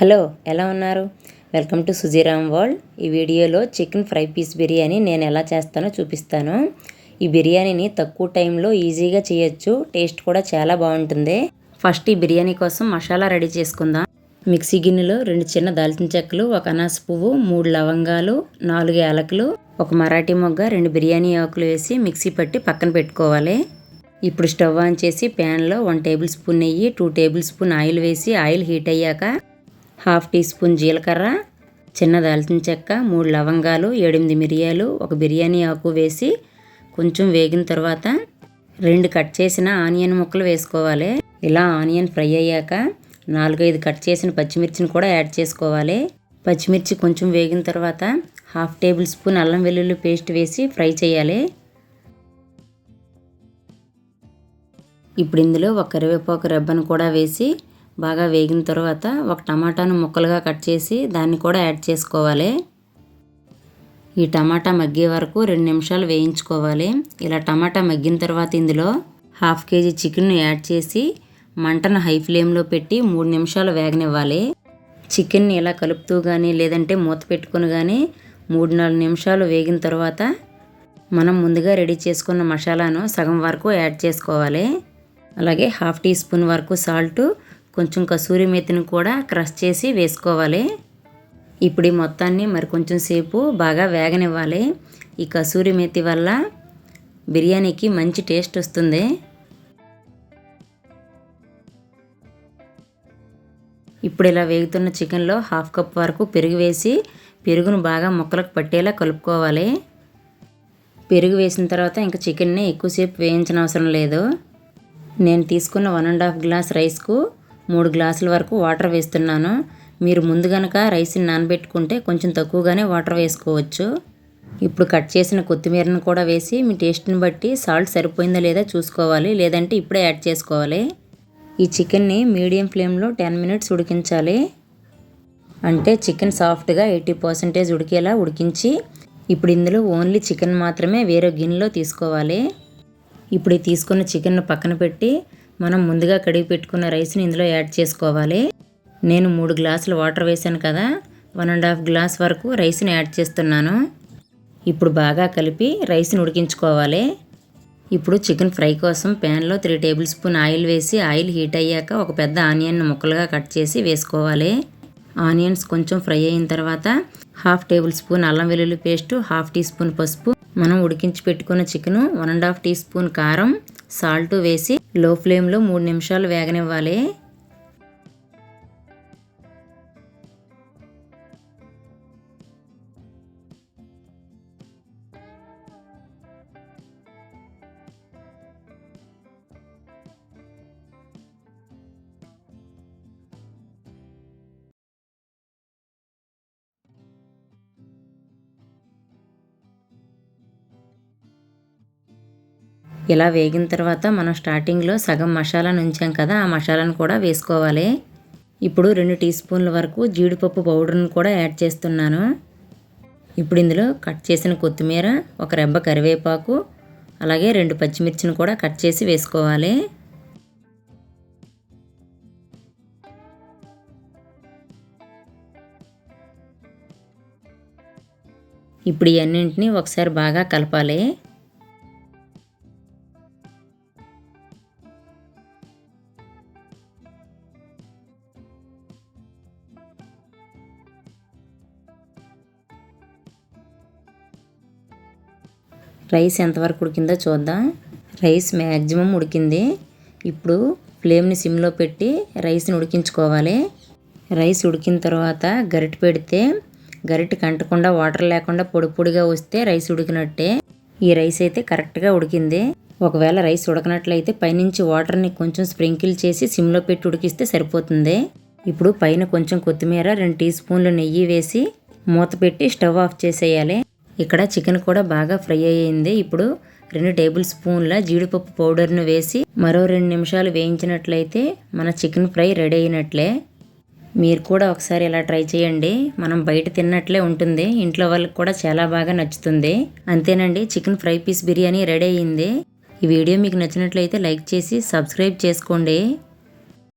Hello ఎలా ఉన్నారు? Welcome to Sujiram world. ఈ వీడియోలో చికెన్ ఫ్రై పీస్ బిర్యానీ నేను ఎలా చేస్తానో చూపిస్తాను. ఈ బిర్యానీని తక్కువ టైంలో ఈజీగా చేయొచ్చు. టేస్ట్ కూడా చాలా బాగుంటుంది. ఫస్ట్ ఈ బిర్యానీ కోసం మసాలా రెడీ చేసుకుందాం. మిక్సీ గిన్నెలో రెండు చిన్న దాల్చిన చెక్కలు ఒక అనాస పువ్వు మూడు లవంగాలు నాలుగు యాలకులు ఒక మరాఠీ మొగ్గ రెండు బిర్యానీ ఆకులు వేసి మిక్సీ పట్టి పక్కన పెట్టుకోవాలి. ఇప్పుడు స్టవ్ ఆన్ చేసి ప్యాన్లో వన్ టేబుల్ స్పూన్ నెయ్యి టూ టేబుల్ స్పూన్ ఆయిల్ వేసి ఆయిల్ హీట్ అయ్యాక హాఫ్ టీ స్పూన్ జీలకర్ర చిన్న దాల్చిన చెక్క మూడు లవంగాలు ఎనిమిది మిరియాలు ఒక బిర్యానీ ఆకు వేసి కొంచెం వేగిన తర్వాత రెండు కట్ చేసిన ఆనియన్ ముక్కలు వేసుకోవాలి. ఇలా ఆనియన్ ఫ్రై అయ్యాక నాలుగైదు కట్ చేసిన పచ్చిమిర్చిని కూడా యాడ్ చేసుకోవాలి. పచ్చిమిర్చి కొంచెం వేగిన తర్వాత హాఫ్ టేబుల్ స్పూన్ అల్లం వెల్లుల్లి పేస్ట్ వేసి ఫ్రై చేయాలి. ఇప్పుడు ఇందులో ఒక కరివేపాకు రెబ్బను కూడా వేసి బాగా వేగిన తర్వాత ఒక టమాటాను ముక్కలుగా కట్ చేసి దాన్ని కూడా యాడ్ చేసుకోవాలి. ఈ టమాటా మగ్గే వరకు రెండు నిమిషాలు వేయించుకోవాలి. ఇలా టమాటా మగ్గిన తర్వాత ఇందులో హాఫ్ కేజీ చికెన్ను యాడ్ చేసి మంటను హై ఫ్లేమ్లో పెట్టి మూడు నిమిషాలు వేగనివ్వాలి. చికెన్ని ఇలా కలుపుతూ కానీ లేదంటే మూత పెట్టుకుని కానీ మూడు నాలుగు నిమిషాలు వేగిన తర్వాత మనం ముందుగా రెడీ చేసుకున్న మసాలాను సగం వరకు యాడ్ చేసుకోవాలి. అలాగే హాఫ్ టీ స్పూన్ వరకు సాల్టు కొంచెం కసూరి మెత్తిని కూడా క్రష్ చేసి వేసుకోవాలి. ఇప్పుడు ఈ మొత్తాన్ని మరి కొంచెం సేపు బాగా వేగనివ్వాలి. ఈ కసూరి మెత్తి వల్ల బిర్యానీకి మంచి టేస్ట్ వస్తుంది. ఇప్పుడు ఇలా వేగుతున్న చికెన్లో హాఫ్ కప్ వరకు పెరుగు వేసి పెరుగును బాగా ముక్కలకు పట్టేలా కలుపుకోవాలి. పెరుగు వేసిన తర్వాత ఇంకా చికెన్ని ఎక్కువసేపు వేయించిన అవసరం లేదు. నేను తీసుకున్న వన్ అండ్ హాఫ్ గ్లాస్ రైస్కు మూడు గ్లాసుల వరకు వాటర్ వేస్తున్నాను. మీరు ముందు గనక రైస్ని నానబెట్టుకుంటే కొంచెం తక్కువగానే వాటర్ వేసుకోవచ్చు. ఇప్పుడు కట్ చేసిన కొత్తిమీరను కూడా వేసి మీ టేస్ట్ని బట్టి సాల్ట్ సరిపోయిందా లేదా చూసుకోవాలి లేదంటే ఇప్పుడే యాడ్ చేసుకోవాలి. ఈ చికెన్ని మీడియం ఫ్లేమ్లో టెన్ మినిట్స్ ఉడికించాలి. అంటే చికెన్ సాఫ్ట్గా ఎయిటీ పర్సెంటేజ్ ఉడికేలా ఉడికించి ఇప్పుడు ఇందులో ఓన్లీ చికెన్ మాత్రమే వేరే గిన్నెలో తీసుకోవాలి. ఇప్పుడు తీసుకున్న చికెన్ను పక్కన పెట్టి మనం ముందుగా కడిగి పెట్టుకున్న రైస్ని ఇందులో యాడ్ చేసుకోవాలి. నేను మూడు గ్లాసులు వాటర్ వేసాను కదా వన్ అండ్ హాఫ్ గ్లాస్ వరకు రైస్ని యాడ్ చేస్తున్నాను. ఇప్పుడు బాగా కలిపి రైస్ని ఉడికించుకోవాలి. ఇప్పుడు చికెన్ ఫ్రై కోసం ప్యాన్లో త్రీ టేబుల్ స్పూన్ ఆయిల్ వేసి ఆయిల్ హీట్ అయ్యాక ఒక పెద్ద ఆనియన్ ముక్కలుగా కట్ చేసి వేసుకోవాలి. ఆనియన్స్ కొంచెం ఫ్రై అయిన తర్వాత హాఫ్ టేబుల్ స్పూన్ అల్లం వెల్లుల్లి పేస్టు హాఫ్ టీ స్పూన్ పసుపు మనం ఉడికించి పెట్టుకున్న chicken one and half teaspoon కారం సాల్ట్ వేసి లో ఫ్లేమ్లో మూడు నిమిషాలు వేగనివ్వాలి. ఇలా వేగిన తర్వాత మనం స్టార్టింగ్లో సగం మసాలా ఉంచాం కదా ఆ మసాలాను కూడా వేసుకోవాలి. ఇప్పుడు రెండు టీ స్పూన్ల వరకు జీడిపప్పు పౌడర్ను కూడా యాడ్ చేస్తున్నాను. ఇప్పుడు ఇందులో కట్ చేసిన కొత్తిమీర ఒక రెబ్బ కరివేపాకు అలాగే రెండు పచ్చిమిర్చిని కూడా కట్ చేసి వేసుకోవాలి. ఇప్పుడు ఇవన్నింటినీ ఒకసారి బాగా కలపాలి. రైస్ ఎంతవరకు ఉడికిందో చూద్దాం. రైస్ మ్యాక్సిమం ఉడికింది. ఇప్పుడు ఫ్లేమ్ని సిమ్లో పెట్టి రైస్ని ఉడికించుకోవాలి. రైస్ ఉడికిన తర్వాత గరిటె పెడితే గరిటె కంటకుండా వాటర్ లేకుండా పొడి పొడిగా వస్తే రైస్ ఉడికినట్టే. ఈ రైస్ అయితే కరెక్ట్గా ఉడికింది. ఒకవేళ రైస్ ఉడకనట్లయితే పైనుంచి వాటర్ని కొంచెం స్ప్రింకిల్ చేసి సిమ్లో పెట్టి ఉడికిస్తే సరిపోతుంది. ఇప్పుడు పైన కొంచెం కొత్తిమీర రెండు టీ స్పూన్లు నెయ్యి వేసి మూత పెట్టి స్టవ్ ఆఫ్ చేసేయాలి. ఇక్కడ చికెన్ కూడా బాగా ఫ్రై అయ్యింది. ఇప్పుడు రెండు టేబుల్ స్పూన్ల జీడిపప్పు పౌడర్ను వేసి మరో రెండు నిమిషాలు వేయించినట్లయితే మన చికెన్ ఫ్రై రెడీ అయినట్లే. మీరు కూడా ఒకసారి ఇలా ట్రై చేయండి. మనం బయట తిన్నట్లే ఉంటుంది. ఇంట్లో వాళ్ళకి కూడా చాలా బాగా నచ్చుతుంది. అంతేనండి chicken fry piece biryani ready అయింది ఈ వీడియో మీకు నచ్చినట్లయితే లైక్ చేసి సబ్స్క్రైబ్ చేసుకోండి.